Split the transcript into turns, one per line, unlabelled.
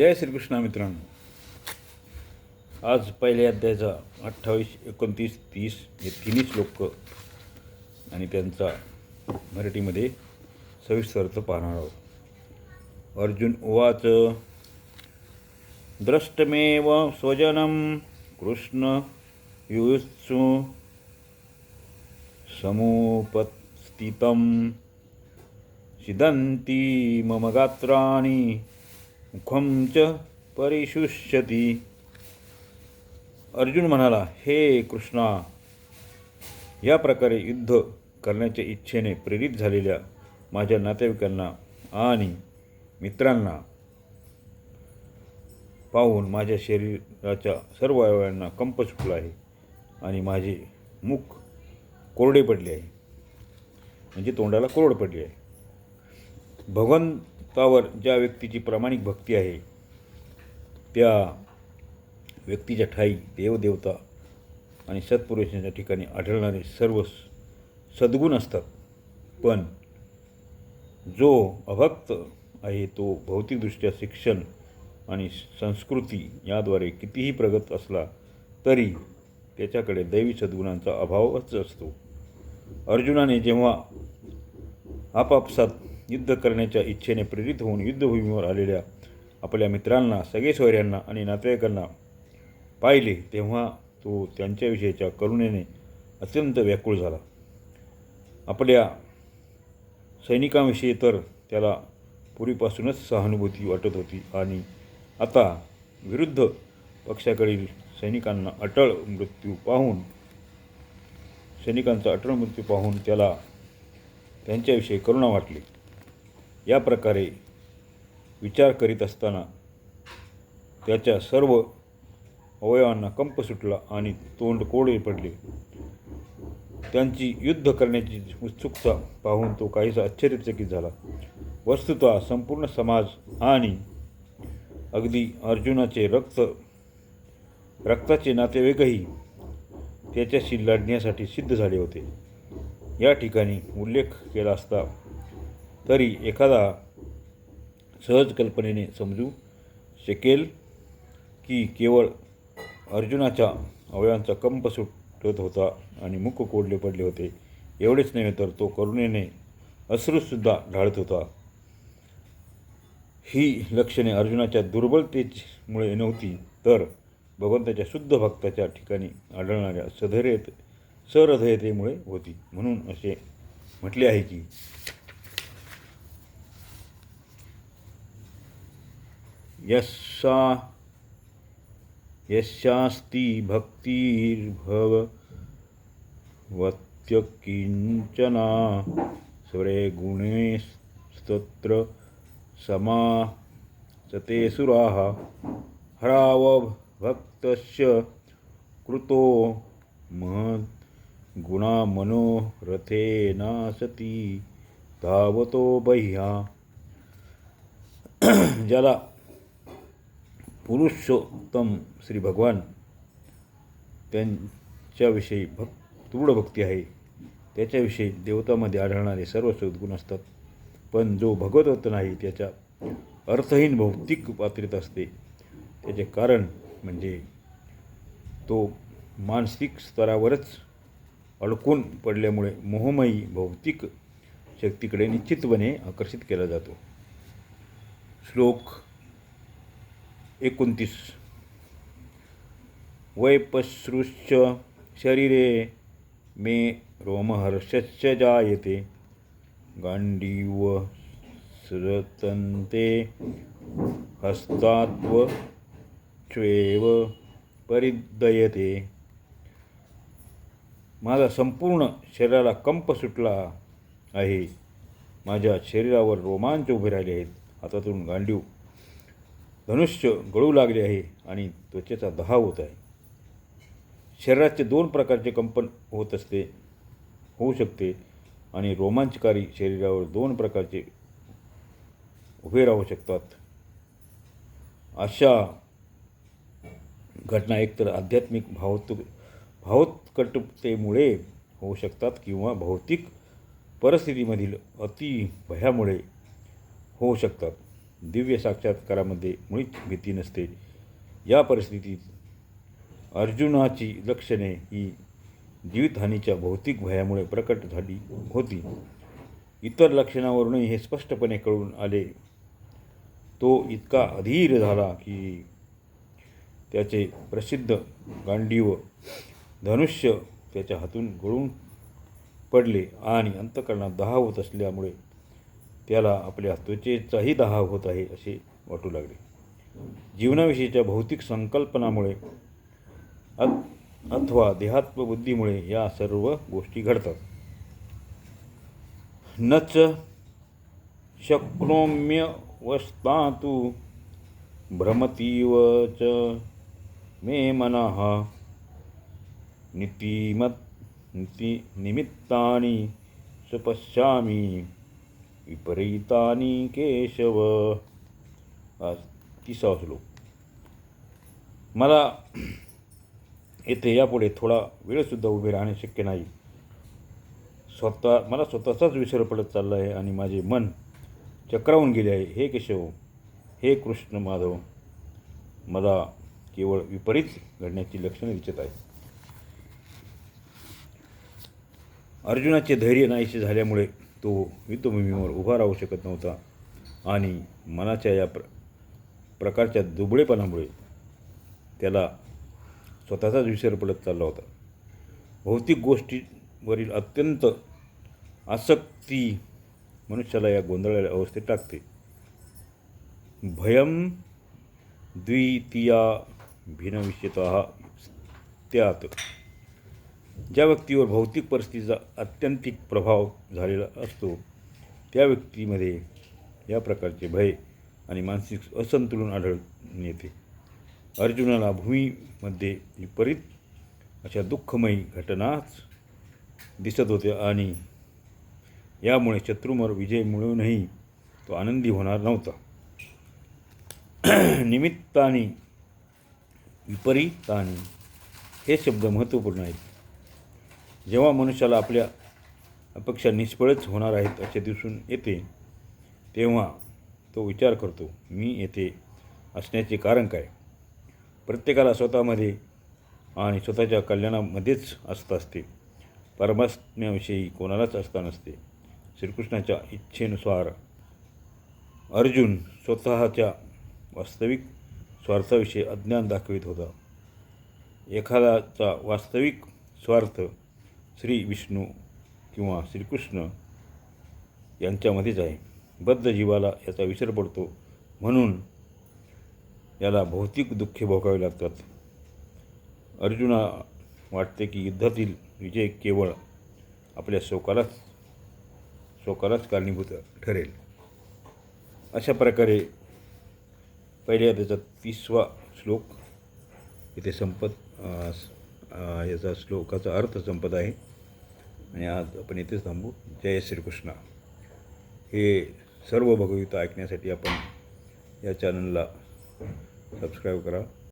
जय श्रीकृष्ण मित्रांनो. आज पहिल्या अध्यायाचा अठ्ठावीस एकोणतीस तीस हे तिन्ही श्लोक आणि त्यांचा मराठीमध्ये सविस्तर पाहणार आहोत. अर्जुन उवाच द्रष्टमेव स्वजनं कृष्ण युत्सु समुपस्थित सिदंती मम गात्राणि मुखं च परिशुष्यती. अर्जुन म्हणाला हे कृष्णा या प्रकारे युद्ध करण्याच्या इच्छेने प्रेरित झालेल्या माझ्या नातेवाईकांना आणि मित्रांना पाहून माझ्या शरीराच्या सर्व अवयवांना कंप सुटला आहे आणि माझे मुख कोरडे पडले आहे. म्हणजे तोंडाला कोरड पडली आहे. भगवंतावर ज्या व्यक्तीची प्रामाणिक भक्ती आहे त्या व्यक्तीच्या ठाई देवदेवता आणि सत्पुरुषांच्या ठिकाणी आढळणारे सर्व सद्गुण असतात. पण जो अभक्त आहे तो भौतिकदृष्ट्या शिक्षण आणि संस्कृती याद्वारे कितीही प्रगत असला तरी त्याच्याकडे दैवी सद्गुणांचा अभावच असतो. अर्जुनाने जेव्हा आपापसात युद्ध करण्याच्या इच्छेने प्रेरित होऊन युद्धभूमीवर आलेल्या आपल्या मित्रांना सगळे सोयऱ्यांना आणि नातेवाईकांना पाहिले तेव्हा तो त्यांच्याविषयीच्या करुणेने अत्यंत व्याकुळ झाला. आपल्या सैनिकांविषयी तर त्याला पूर्वीपासूनच सहानुभूती वाटत होती आणि आता विरुद्ध पक्षाकडील सैनिकांना अटळ मृत्यू पाहून सैनिकांचा अटळ मृत्यू पाहून त्याला त्यांच्याविषयी करुणा वाटली. या प्रकारे विचार करीत असताना त्याच्या सर्व अवयवांना कंप सुटला आणि तोंड कोडे पडले. त्यांची युद्ध करण्याची उत्सुकता पाहून तो काहीसा आश्चर्यचकित झाला. वस्तुतः संपूर्ण समाज आणि अगदी अर्जुनाचे रक्त रक्ताचे नातेवाईकही त्याच्याशी लढण्यासाठी सिद्ध झाले होते. या ठिकाणी उल्लेख केला असता तरी एखादा सहज कल्पनेने समजू शकेल की केवळ अर्जुनाच्या अवयवांचा कंप सुटत होता आणि मुख कोडले पडले होते. एवढेच नव्हे तर तो करुणेने अश्रूसुद्धा ढाळत होता. ही लक्षणे अर्जुनाच्या दुर्बलतेमुळे नव्हती तर भगवंताच्या शुद्ध भक्ताच्या ठिकाणी आढळणाऱ्या सधैर्यत सहृदयतेमुळे होती. म्हणून असे म्हटले आहे की यस्सा यस्यास्ति भक्तिर्भवत्यकिञ्चना स्वरे गुणेस्तत्र समा सते सुराः हरावभक्तस्य कृतो महद् गुणामनोरथेनासती धावतो बह्या जला पुरुषोत्तम श्री भगवान त्यांच्याविषयी भक् दृढ भक्ती आहे. त्याच्याविषयी देवतामध्ये आढळणारे सर्व सद्गुण असतात. पण जो भगवत नाही त्याच्या अर्थहीन भौतिक पात्रित असते. त्याचे कारण म्हणजे तो मानसिक स्तरावरच अडकून पडल्यामुळे मोहमयी भौतिक शक्तीकडे निश्चितपणे आकर्षित केला जातो. श्लोक एकोणतीस. वैपश्रुश्च शरीरे मे रोमहर्षश्च जायते. गांडीव सृतन्ते हस्तात्वच्वेव परिदयते. माझा संपूर्ण शरीराला कंप सुटला आहे. माझ्या शरीरावर रोमांच उभे राहिले आहेत. हातातून गांडीव धनुष्य गळू लागले आहे आणि त्वचेचा दहा होत आहे. शरीराचे दोन प्रकारचे कंपन होत असते होऊ शकते आणि रोमांचकारी शरीरावर दोन प्रकारचे उभे राहू शकतात. अशा घटना एकतर आध्यात्मिक भावत भावोत्कटतेमुळे होऊ शकतात किंवा भौतिक परिस्थितीमधील अतिभयामुळे होऊ शकतात. दिव्य साक्षात्कारामध्ये मुळीच भीती नसते. या परिस्थितीत अर्जुनाची लक्षणे ही जीवितहानीच्या भौतिक भयामुळे प्रकट झाली होती. इतर लक्षणावरूनही हे स्पष्टपणे कळून आले. तो इतका अधीर झाला की त्याचे प्रसिद्ध गांडीव धनुष्य त्याच्या हातून गळून पडले आणि अंतकरणात दहा होत असल्यामुळे त्याला आपल्या त्वचेचाही दहा होत आहे असे वाटू लागले. जीवनाविषयीच्या भौतिक संकल्पनामुळे अथवा अथवा देहात्मबुद्धीमुळे या सर्व गोष्टी घडतात. न च शक्नोम्यवस्थातु भ्रमतीव च मे मनः नितिमत् निति निमित्तानि सुपश्यामि। विपरीतानी केशव। हा तिसरा श्लोक. मला येथे यापुढे थोडा वेळसुद्धा उभे राहणे शक्य नाही. स्वतः मला स्वतःचाच विसर पडत चालला आहे आणि माझे मन चक्रावून गेले आहे. हे केशव हे कृष्ण माधव मला केवळ विपरीत घडण्याची लक्षणे दिसत आहेत. अर्जुनाचे धैर्य नाहीसे झाल्यामुळे तो युद्धभूमीवर उभा राहू शकत नव्हता आणि मनाच्या या प्र प्रकारच्या दुबळेपणामुळे त्याला स्वतःचाच विसर पडत चालला होता. भौतिक गोष्टीवरील अत्यंत आसक्ती मनुष्याला या गोंधळलेल्या अवस्थेत टाकते. भयम द्वितीया भिनविष्यत त्यात ज्या व्यक्तीवर भौतिक परिस्थितीचा अत्यंतिक प्रभाव झालेला असतो त्या व्यक्तीमध्ये या प्रकारचे भय आणि मानसिक असंतुलन आढळून येते. अर्जुनाला भूमीमध्ये विपरीत अशा दुःखमयी घटनाच दिसत होत्या आणि यामुळे शत्रूंवर विजय मिळवूनही तो आनंदी होणार नव्हता. निमित्ताने विपरीताने हे शब्द महत्त्वपूर्ण आहेत. जेव्हा मनुष्याला आपल्या अपेक्षा निष्फळच होणार आहेत असे दिसून येते तेव्हा तो विचार करतो मी येथे असण्याचे कारण काय? प्रत्येकाला स्वतःमध्ये आणि स्वतःच्या कल्याणामध्येच असत असते. परमात्म्याविषयी कोणालाच असता नसते. श्रीकृष्णाच्या इच्छेनुसार अर्जुन स्वतःच्या वास्तविक स्वार्थाविषयी अज्ञान दाखवित होता. एखादाचा वास्तविक स्वार्थ श्री विष्णू किंवा श्रीकृष्ण यांच्यामध्येच आहे. बद्ध जीवाला याचा विसर पडतो म्हणून याला भौतिक दुःखे भोगावे लागतात. अर्जुना वाटते की युद्धातील विजय केवळ आपल्या शोकालाच शोकालाच कारणीभूत ठरेल. अशा प्रकारे पहिल्या त्याचा तिसवा श्लोक इथे संपत याचा श्लोकाचा अर्थ संपत आहे. आणि आज आपण इथेच थांबू. जय श्रीकृष्ण. हे सर्व भगवगीता ऐकण्यासाठी आपण या चॅनलला सबस्क्राईब करा.